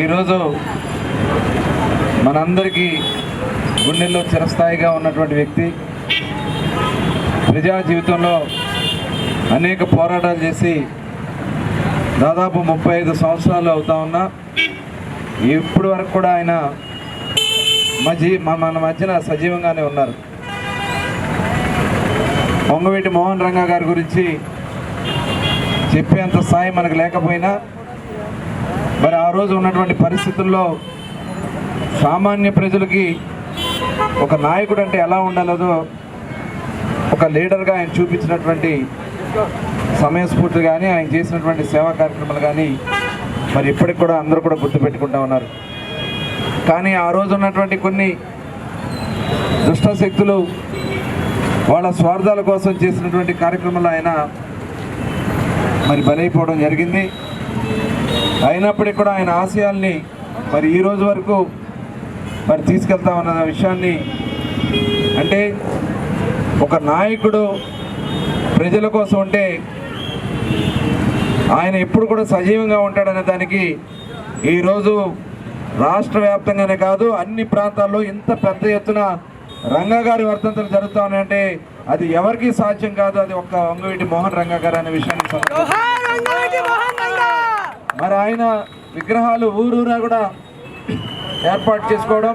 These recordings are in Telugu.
ఈరోజు మనందరికీ గుండెల్లో చిరస్థాయిగా ఉన్నటువంటి వ్యక్తి ప్రజా జీవితంలో అనేక పోరాటాలు చేసి దాదాపు ముప్పై ఐదు సంవత్సరాలు అవుతా ఉన్నా ఇప్పటి వరకు కూడా ఆయన మజీ మన మధ్యన సజీవంగానే ఉన్నారు. పొంగవేటి మోహన్ రంగా గారి గురించి చెప్పేంత స్థాయి మనకు లేకపోయినా మరి ఆ రోజు ఉన్నటువంటి పరిస్థితుల్లో సామాన్య ప్రజలకి ఒక నాయకుడు అంటే ఎలా ఉండాలదో ఒక లీడర్గా ఆయన చూపించినటువంటి సమయస్ఫూర్తి కానీ ఆయన చేసినటువంటి సేవా కార్యక్రమాలు కానీ మరి ఇప్పటికి కూడా అందరూ కూడా గుర్తుపెట్టుకుంటా ఉన్నారు. కానీ ఆ రోజు ఉన్నటువంటి కొన్ని దుష్టశక్తులు వాళ్ళ స్వార్థాల కోసం చేసినటువంటి కార్యక్రమాలు ఆయన మరి బలైపోవడం జరిగింది. అయినప్పటికీ కూడా ఆయన ఆశయాల్ని మరి ఈ రోజు వరకు మరి తీసుకెళ్తామన్న విషయాన్ని. అంటే ఒక నాయకుడు ప్రజల కోసం ఉంటే ఆయన ఎప్పుడు కూడా సజీవంగా ఉంటాడనే దానికి ఈరోజు రాష్ట్ర వ్యాప్తంగానే కాదు అన్ని ప్రాంతాల్లో ఇంత పెద్ద ఎత్తున రంగా గారి వర్తంతులు జరుగుతా ఉన్నాయంటే అది ఎవరికీ సాధ్యం కాదు అది ఒక్క వంగవీటి మోహన్ రంగా గారు అనే విషయాన్ని మరి ఆయన విగ్రహాలు ఊరూరా కూడా ఏర్పాటు చేసుకోవడం.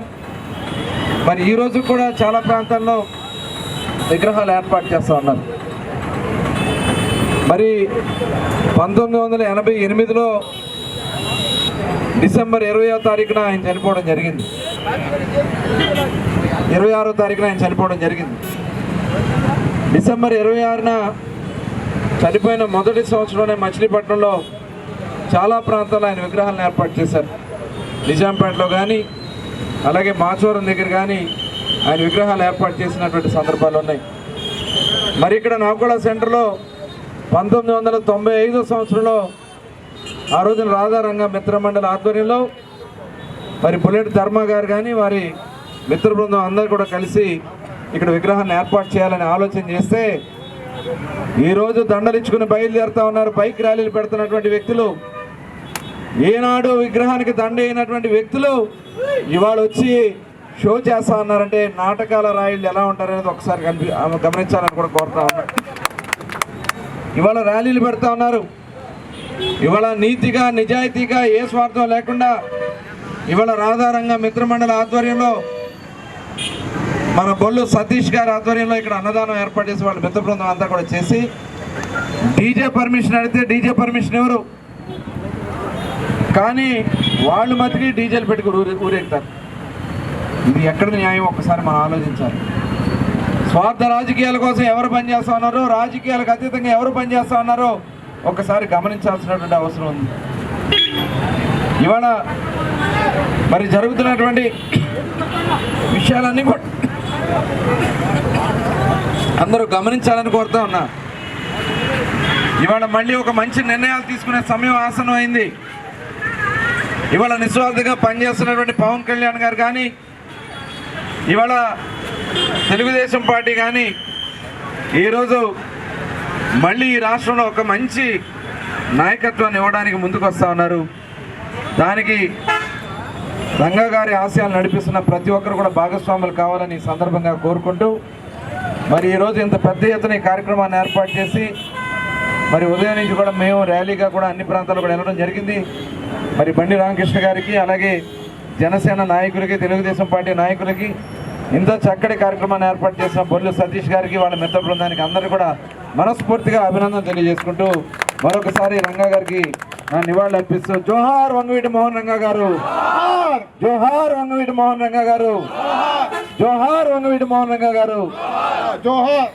మరి ఈరోజు కూడా చాలా ప్రాంతాల్లో విగ్రహాలు ఏర్పాటు చేస్తూ ఉన్నారు. మరి పంతొమ్మిది వందల ఎనభై ఎనిమిదిలో డిసెంబర్ ఇరవయో తారీఖున ఆయన చనిపోవడం జరిగింది. ఇరవై ఆరో తారీఖున ఆయన చనిపోవడం జరిగింది. డిసెంబర్ ఇరవై ఆరున చనిపోయిన మొదటి సంవత్సరంలోనే మచిలీపట్నంలో చాలా ప్రాంతాల్లో ఆయన విగ్రహాలను ఏర్పాటు చేశారు. నిజాంపేటలో కానీ అలాగే మాచవరం దగ్గర కానీ ఆయన విగ్రహాలు ఏర్పాటు చేసినటువంటి సందర్భాలు ఉన్నాయి. మరి ఇక్కడ నౌకళ సెంటర్లో పంతొమ్మిది వందల తొంభై ఐదో సంవత్సరంలో ఆ రోజున రాధారంగ మిత్రమండలి ఆధ్వర్యంలో మరి బుల్లెట్ ధర్మ గారు కానీ వారి మిత్ర బృందం అందరూ కూడా కలిసి ఇక్కడ విగ్రహాన్ని ఏర్పాటు చేయాలని ఆలోచన చేస్తే ఈరోజు దండలించుకుని బయలుదేరుతా ఉన్నారు. బైక్ ర్యాలీలు పెడుతున్నటువంటి వ్యక్తులు ఏనాడు విగ్రహానికి దండ అయినటువంటి వ్యక్తులు ఇవాళ వచ్చి షో చేస్తా ఉన్నారంటే నాటకాల రాయిళ్ళు ఎలా ఉంటారనేది ఒకసారి కనిపి గమనించాలని కూడా కోరుతా ఉన్నారు ఇవాళ ర్యాలీలు పెడతా ఉన్నారు. ఇవాళ నీతిగా నిజాయితీగా ఏ స్వార్థం లేకుండా ఇవాళ రాధారంగ మిత్రమండలి ఆధ్వర్యంలో మన బొల్లు సతీష్ గారి ఆధ్వర్యంలో ఇక్కడ అన్నదానం ఏర్పాటు చేసి వాళ్ళ మిత్ర బృందం అంతా కూడా చేసి డీజే పర్మిషన్ అడిగితే డీజే పర్మిషన్ ఎవరు? కానీ వాళ్ళు మతికి డీజేలు పెట్టుకుని ఊరే ఊరేగుతారు. ఇది ఎక్కడ న్యాయం? ఒక్కసారి మనం ఆలోచించాలి. స్వార్థ రాజకీయాల కోసం ఎవరు పనిచేస్తా ఉన్నారో రాజకీయాలకు అతీతంగా ఎవరు పనిచేస్తా ఉన్నారో ఒకసారి గమనించాల్సినటువంటి అవసరం ఉంది. ఇవాళ మరి జరుగుతున్నటువంటి విషయాలన్నీ కూడా అందరూ గమనించాలని కోరుతా ఉన్నా. ఇవాళ మళ్ళీ ఒక మంచి నిర్ణయాలు తీసుకునే సమయం ఆసనం అయింది ఇవాళ నిస్వార్థంగా పనిచేస్తున్నటువంటి పవన్ కళ్యాణ్ గారు కానీ ఇవాళ తెలుగుదేశం పార్టీ కానీ ఈరోజు మళ్ళీ ఈ రాష్ట్రంలో ఒక మంచి నాయకత్వాన్ని ఇవ్వడానికి ముందుకు వస్తూ ఉన్నారు. దానికి రంగా గారి ఆశయాలు నడిపిస్తున్న ప్రతి ఒక్కరు కూడా భాగస్వాములు కావాలని సందర్భంగా కోరుకుంటూ మరి ఈరోజు ఇంత పెద్ద ఎత్తున ఈ కార్యక్రమాన్ని ఏర్పాటు చేసి మరి ఉదయం నుంచి కూడా మేము ర్యాలీగా కూడా అన్ని ప్రాంతాలు కూడా వెళ్ళడం జరిగింది. మరి బండి రామకృష్ణ గారికి అలాగే జనసేన నాయకులకి తెలుగుదేశం పార్టీ నాయకులకి ఇంత చక్కటి కార్యక్రమాన్ని ఏర్పాటు చేసిన బొల్లు సతీష్ గారికి వాళ్ళ మిత్ర బృందానికి అందరూ కూడా మనస్ఫూర్తిగా అభినందన తెలియజేసుకుంటూ మరొకసారి రంగా గారికి నా నివాళులు అర్పిస్తూ జోహార్ వంగవీటి మోహన్ రంగా గారు. జోహార్ వంగవీటి మోహన్ రంగా గారు. జోహార్ వంగవీటి మోహన్ రంగా గారు. జోహార్.